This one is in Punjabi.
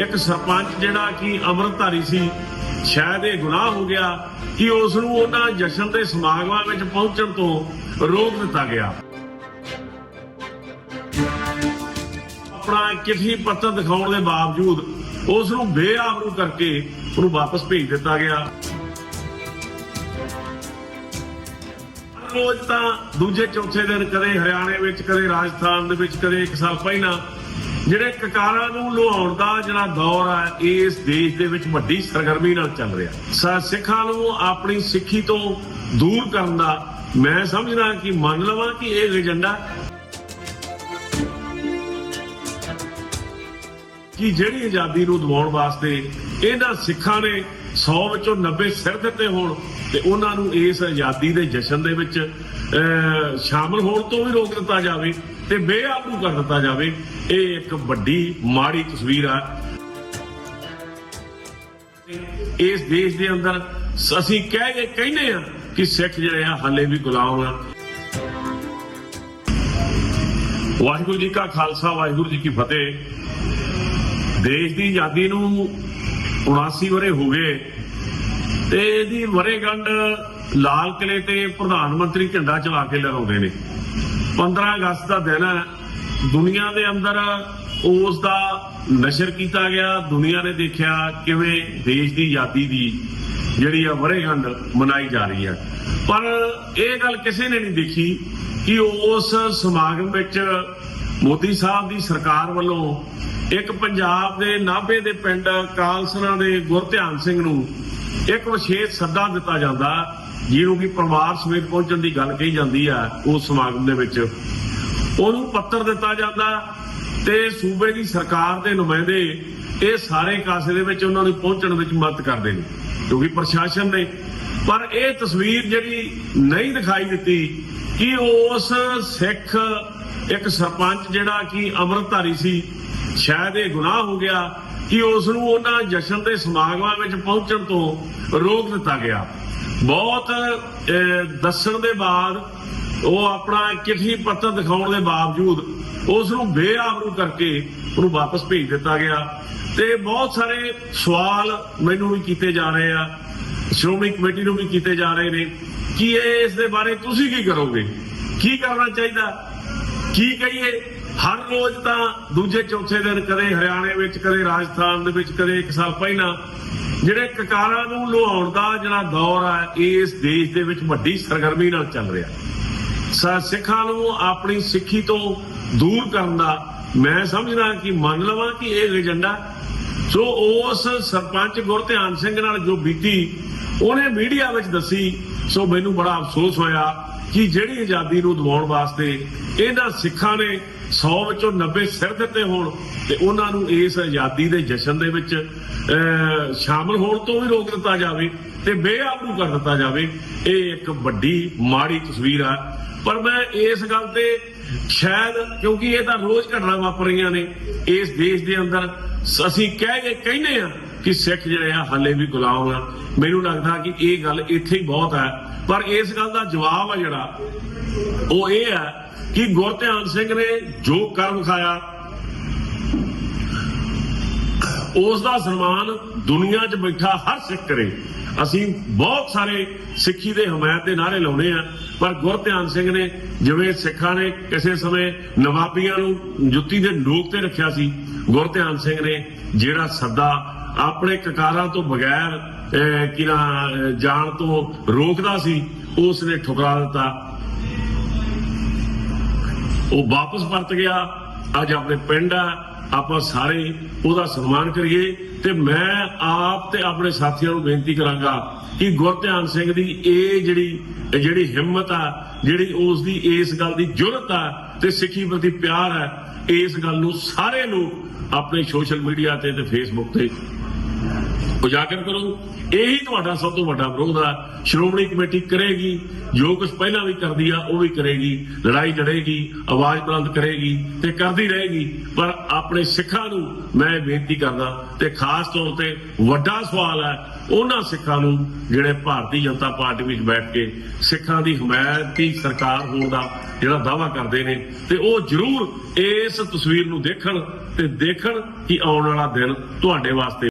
ਇੱਕ ਸਰਪੰਚ ਜਿਹੜਾ ਕਿ ਅੰਮ੍ਰਿਤਧਾਰੀ ਸੀ, ਸ਼ਾਇਦ ਇਹ ਗੁਨਾਹ ਹੋ ਗਿਆ ਕਿ ਉਸ ਨੂੰ ਉਹਨਾਂ ਜਸ਼ਨ ਦੇ ਸਮਾਗਮਾਂ ਵਿੱਚ ਪਹੁੰਚਣ ਤੋਂ ਰੋਕ ਦਿੱਤਾ ਗਿਆ। ਆਪਣਾ ਚਿੱਠੀ ਪੱਤਰ ਦਿਖਾਉਣ ਦੇ ਬਾਵਜੂਦ ਉਸ ਨੂੰ ਬੇਆਬਰੂ ਕਰਕੇ ਉਹਨੂੰ ਵਾਪਸ ਭੇਜ ਦਿੱਤਾ ਗਿਆ। ਰੋਜ਼ ਤਾਂ ਦੂਜੇ ਚੌਥੇ ਦਿਨ ਕਦੇ ਹਰਿਆਣੇ ਵਿੱਚ, ਕਦੇ ਰਾਜਸਥਾਨ ਦੇ ਵਿੱਚ, ਕਦੇ ਇੱਕ ਸਾਲ ਪਹਿਲਾਂ ਜਿਹੜੇ ਕਕਾਰਾਂ ਨੂੰ ਲੁਹਾਉਣ ਦਾ ਜਿਹੜਾ ਦੌਰ ਆ ਇਸ ਦੇਸ਼ ਦੇ ਵਿੱਚ ਵੱਡੀ ਸਰਗਰਮੀ ਨਾਲ ਚੱਲ ਰਿਹਾ। ਸਿੱਖਾਂ ਨੂੰ ਆਪਣੀ ਸਿੱਖੀ ਤੋਂ ਦੂਰ ਕਰਨ ਦਾ ਮੈਂ ਸਮਝਦਾ ਕਿ ਮੰਨ ਲਵਾਂ ਕਿ ਇਹ ਏਜੰਡਾ ਕਿ ਜਿਹੜੀ ਆਜ਼ਾਦੀ ਨੂੰ ਦਵਾਉਣ ਵਾਸਤੇ ਇਹਨਾਂ ਸਿੱਖਾਂ ਨੇ 100 ਵਿੱਚੋਂ 90 ਸਿਰ ਦਿੱਤੇ ਹੋਣ ਤੇ ਉਹਨਾਂ ਨੂੰ ਇਸ ਆਜ਼ਾਦੀ ਦੇ ਜਸ਼ਨ ਦੇ ਵਿੱਚ ਅਹ, ਸ਼ਾਮਲ ਹੋਣ ਤੋਂ ਵੀ ਰੋਕ ਦਿੱਤਾ ਜਾਵੇ। ਤੇ ਬੇਆਬਰੂ ਕਰ ਦਿੱਤਾ ਜਾਵੇ। ਇਹ ਇੱਕ ਵੱਡੀ, ਮਾੜੀ ਤਸਵੀਰ ਆ। ਇਸ ਦੇਸ਼ ਦੇ ਅੰਦਰ ਅਸੀਂ ਕਹਿ ਕੇ ਕਹਿੰਦੇ ਆ ਕਿ ਸਿੱਖ ਜਿਹੜੇ ਆ, ਹਾਲੇ ਵੀ ਗੁਲਾਮ ਆ। ਵਾਹਿਗੁਰੂ ਜੀ ਕਾ ਖਾਲਸਾ, ਵਾਹਿਗੁਰੂ ਜੀ ਕੀ ਫਤਿਹ। ਦੇਸ਼ ਦੀ ਆਜ਼ਾਦੀ ਨੂੰ 79 ਵਰੇ ਹੋ ਗਏ ਤੇ ਇਹਦੀ ਵਰੇਗੰਢ ਲਾਲ ਕਿਲੇ ਤੇ ਪ੍ਰਧਾਨ ਮੰਤਰੀ ਝੰਡਾ ਚਲਾ ਕੇ ਲਗਾਉਂਦੇ ਨੇ। 15 ਅਗਸਤ ਦਾ ਦਿਨ ਹੈ। ਦੁਨੀਆ ਦੇ ਅੰਦਰ ਉਸ ਦਾ ਨਸ਼ਰ ਕੀਤਾ ਗਿਆ। ਦੁਨੀਆ ਨੇ ਦੇਖਿਆ ਕਿਵੇਂ ਦੇਸ਼ ਦੀ ਆਜ਼ਾਦੀ ਦੀ ਜਿਹੜੀ ਆ ਵਰੇਗੰਢ ਮਨਾਈ ਜਾ ਰਹੀ ਹੈ। ਪਰ ਇਹ ਗੱਲ ਕਿਸੇ ਨੇ ਨਹੀਂ ਦੇਖੀ ਕਿ ਉਸ ਸਮਾਗਮ ਵਿੱਚ ਮੋਦੀ ਸਾਹਿਬ ਦੀ ਸਰਕਾਰ ਵੱਲੋਂ ਇੱਕ ਪੰਜਾਬ ਦੇ ਨਾਭੇ ਦੇ ਪਿੰਡ ਕਾਲਸਰਾ ਦੇ ਗੁਰਧਿਆਨ ਸਿੰਘ ਨੂੰ ਇੱਕ ਵਿਸ਼ੇਸ਼ ਸੱਦਾ ਦਿੱਤਾ ਜਾਂਦਾ। ਜਿਹਨੂੰ ਕਿ ਪਰਿਵਾਰ ਸਮੇਤ ਪਹੁੰਚਣ ਦੀ ਗੱਲ ਕਹੀ ਜਾਂਦੀ ਆ, ਉਸ ਸਮਾਗਮ ਦੇ ਵਿੱਚ। ਉਹਨੂੰ ਪੱਤਰ ਦਿੱਤਾ ਜਾਂਦਾ ਤੇ ਸੂਬੇ ਦੀ ਸਰਕਾਰ ਦੇ ਨੁਮਾਇੰਦੇ ਇਹ ਸਾਰੇ ਕਾਸੇ ਦੇ ਵਿੱਚ ਉਹਨਾਂ ਨੂੰ ਪਹੁੰਚਣ ਵਿੱਚ ਮਦਦ ਕਰਦੇ ਨੇ, ਕਿਉਂਕਿ ਪ੍ਰਸ਼ਾਸਨ ਨੇ। ਪਰ ਇਹ ਤਸਵੀਰ ਜਿਹੜੀ ਨਹੀਂ ਦਿਖਾਈ ਦਿੱਤੀ ਕਿ ਉਸ ਸਿੱਖ ਇੱਕ ਸਰਪੰਚ ਜਿਹੜਾ ਕਿ ਅੰਮ੍ਰਿਤਧਾਰੀ ਸੀ, ਸ਼ਾਇਦ ਇਹ ਗੁਨਾਹ ਹੋ ਗਿਆ ਕਿ ਉਸ ਨੂੰ ਉਹਨਾਂ ਜਸ਼ਨ ਦੇ ਸਮਾਗਮਾਂ ਵਿੱਚ ਪਹੁੰਚਣ ਤੋਂ ਰੋਕ ਦਿੱਤਾ ਗਿਆ। ਬਹੁਤ ਦੱਸਣ ਦੇ ਬਾਅਦ ਉਹ ਆਪਣਾ ਚਿੱਠੀ ਪੱਤਰ ਦਿਖਾਉਣ ਦੇ ਬਾਵਜੂਦ ਉਸ ਨੂੰ ਬੇਆਬਰੂ ਕਰਕੇ ਉਹਨੂੰ ਵਾਪਸ ਭੇਜ ਦਿੱਤਾ ਗਿਆ। ਤੇ ਬਹੁਤ ਸਾਰੇ ਸਵਾਲ ਮੈਨੂੰ ਵੀ ਕੀਤੇ ਜਾ ਰਹੇ ਆ, ਸ਼੍ਰੋਮਣੀ ਕਮੇਟੀ ਨੂੰ ਵੀ ਕੀਤੇ ਜਾ ਰਹੇ ਨੇ ਕਿ ਇਹ ਇਸ ਦੇ ਬਾਰੇ ਤੁਸੀਂ ਕੀ ਕਰੋਗੇ? ਕੀ ਕਰਨਾ ਚਾਹੀਦਾ? ਕੀ ਕਹੀਏ? ਹਰ ਰੋਜ਼ ਤਾਂ ਦੂਜੇ ਚੌਥੇ ਦਿਨ ਕਦੇ ਹਰਿਆਣੇ ਵਿੱਚ, ਕਦੇ ਰਾਜਸਥਾਨ ਦੇ ਵਿੱਚ, ਕਦੇ ਇੱਕ ਸਾਲ ਪਹਿਲਾਂ ਜਿਹੜੇ ਕਕਾਰਾਂ ਨੂੰ ਲੁਹਾਉਣ ਦਾ ਜਿਹੜਾ ਦੌਰ ਆ ਇਸ ਦੇਸ਼ ਦੇ ਵਿੱਚ ਵੱਡੀ ਸਰਗਰਮੀ ਨਾਲ ਚੱਲ ਰਿਹਾ। ਸਿੱਖਾਂ ਨੂੰ ਆਪਣੀ ਸਿੱਖੀ ਤੋਂ ਦੂਰ ਕਰਨ ਦਾ ਮੈਂ ਸਮਝਦਾ ਕਿ ਮੰਨ ਲਵਾਂ ਕਿ ਇਹ ਏਜੰਡਾ। ਸੋ ਉਸ ਸਰਪੰਚ ਗੁਰਧਿਆਨ ਸਿੰਘ ਨਾਲ ਜੋ ਬੀਤੀ, ਉਹਨੇ ਮੀਡੀਆ ਵਿੱਚ ਦੱਸੀ, ਸੋ ਮੈਨੂੰ ਬੜਾ ਅਫਸੋਸ ਹੋਇਆ। ਕਿ ਜਿਹੜੀ ਆਜ਼ਾਦੀ ਨੂੰ ਦਿਵਾਉਣ ਵਾਸਤੇ ਇਹਨਾਂ ਸਿੱਖਾਂ ਨੇ 100 ਵਿੱਚੋਂ 90 ਸਿਰ ਦਿੱਤੇ ਹੋਣ ਤੇ ਉਹਨਾਂ ਨੂੰ ਇਸ ਆਜ਼ਾਦੀ ਦੇ ਜਸ਼ਨ ਦੇ ਵਿੱਚ ਅਹ, ਸ਼ਾਮਲ ਹੋਣ ਤੋਂ ਵੀ ਰੋਕ ਦਿੱਤਾ ਜਾਵੇ ਤੇ ਬੇਆਬਰੂ ਕਰ ਦਿੱਤਾ ਜਾਵੇ ਇਹ ਇੱਕ ਵੱਡੀ ਮਾੜੀ ਤਸਵੀਰ ਆ। ਪਰ ਮੈਂ ਇਸ ਗੱਲ ਤੇ ਸ਼ਾਇਦ ਕਿਉਂਕਿ ਇਹ ਤਾਂ ਰੋਜ਼ ਘਟਨਾ ਵਾਪਰ ਰਹੀਆਂ ਨੇ, ਇਸ ਦੇਸ਼ ਦੇ ਅੰਦਰ ਅਸੀਂ ਕਹਿ ਕੇ ਕਹਿੰਦੇ ਆ ਕਿ ਸਿੱਖ ਜਿਹੜੇ ਆ, ਹਾਲੇ ਵੀ ਗੁਲਾਮ ਆ। ਮੈਨੂੰ ਲੱਗਦਾ ਕਿ ਇਹ ਗੱਲ ਇੱਥੇ ਹੀ ਬਹੁਤ ਹੈ। ਪਰ ਇਸ ਗੱਲ ਦਾ ਜਵਾਬ ਆ ਜਿਹੜਾ, ਉਹ ਇਹ ਹੈ ਕਿ ਗੁਰਧਿਆਨ ਸਿੰਘ ਨੇ ਜੋ ਕਰਮ ਖਾਇਆ, ਉਸ ਦਾ ਸਨਮਾਨ ਦੁਨੀਆ 'ਚ ਬੈਠਾ ਹਰ ਸਿੱਖ ਕਰੇ। ਅਸੀਂ ਬਹੁਤ ਸਾਰੇ ਸਿੱਖੀ ਦੇ ਹਮਾਇਤ ਦੇ ਨਾਰੇ ਲਾਉਣੇ ਆ ਪਰ ਗੁਰਧਿਆਨ ਸਿੰਘ ਨੇ ਜਿਵੇਂ ਸਿੱਖਾਂ ਨੇ ਕਿਸੇ ਸਮੇਂ ਨਵਾਬੀਆਂ ਨੂੰ ਜੁੱਤੀ ਦੇ ਨੋਕ ਤੇ ਰੱਖਿਆ ਸੀ ਗੁਰਧਿਆਨ ਸਿੰਘ ਨੇ ਜਿਹੜਾ ਸੱਦਾ ਆਪਣੇ ਕਕਾਰਾਂ ਤੋਂ ਬਗੈਰ ਅਹ, ਕੀ ਨਾ ਜਾਣ ਤੋਂ ਰੋਕਦਾ ਸੀ ਉਸ ਨੇ ਠੁਕਰਾ ਦਿੱਤਾ। ਉਹ ਵਾਪਸ ਪਰਤ ਗਿਆ ਅੱਜ ਆਪਣੇ ਪਿੰਡ ਆ ਆਪਾਂ ਸਾਰੇ ਉਹਦਾ ਸਨਮਾਨ ਕਰੀਏ ਤੇ ਮੈਂ ਆਪ ਤੇ ਆਪਣੇ ਸਾਥੀਆਂ ਨੂੰ ਬੇਨਤੀ ਕਰਾਂਗਾ ਕਿ ਗੁਰਧਿਆਨ ਸਿੰਘ ਦੀ ਇਹ ਜਿਹੜੀ ਜਿਹੜੀ ਹਿੰਮਤ ਆ, ਜਿਹੜੀ ਉਸ ਦੀ ਇਸ ਗੱਲ ਦੀ ਜੁਰਤ ਆ ਤੇ ਸਿੱਖੀ ਪ੍ਰਤੀ ਪਿਆਰ ਹੈ ਇਸ ਗੱਲ ਨੂੰ ਸਾਰੇ ਨੂੰ ਆਪਣੇ ਸੋਸ਼ਲ ਮੀਡੀਆ ਤੇ ਤੇ ਫੇਸਬੁੱਕ ਤੇ ਉਜਾਗਰ ਕਰੋ। ਇਹੀ ਤੁਹਾਡਾ ਸਭ ਤੋਂ ਵੱਡਾ ਵਿਰੋਧ ਆ। ਸ਼੍ਰੋਮਣੀ ਕਮੇਟੀ ਕਰੇਗੀ। ਜੋ ਕੁਝ ਪਹਿਲਾਂ ਵੀ ਕਰਦੀ ਆ, ਉਹ ਵੀ ਕਰੇਗੀ। ਲੜਾਈ ਲੜੇਗੀ, ਆਵਾਜ਼ ਬੁਲੰਦ ਕਰੇਗੀ ਤੇ ਕਰਦੀ ਰਹੇਗੀ। ਪਰ ਆਪਣੇ ਸਿੱਖਾਂ ਨੂੰ ਮੈਂ ਬੇਨਤੀ ਕਰਦਾ ਤੇ ਖਾਸ ਤੌਰ ਤੇ ਵੱਡਾ ਸਵਾਲ ਹੈ ਉਹਨਾਂ ਸਿੱਖਾਂ ਨੂੰ ਜਿਹੜੇ ਭਾਰਤੀ ਜਨਤਾ ਪਾਰਟੀ ਵਿੱਚ ਬੈਠ ਕੇ ਸਿੱਖਾਂ ਦੀ ਹਮਾਇਤ ਦੀ ਸਰਕਾਰ ਹੋਣ ਦਾ ਜਿਹੜਾ ਦਾਵਾ ਕਰਦੇ ਨੇ ਤੇ ਉਹ ਜ਼ਰੂਰ ਇਸ ਤਸਵੀਰ ਨੂੰ ਦੇਖਣ ਤੇ ਦੇਖਣ ਕਿ ਆਉਣ ਵਾਲਾ ਦਿਨ ਤੁਹਾਡੇ ਵਾਸਤੇ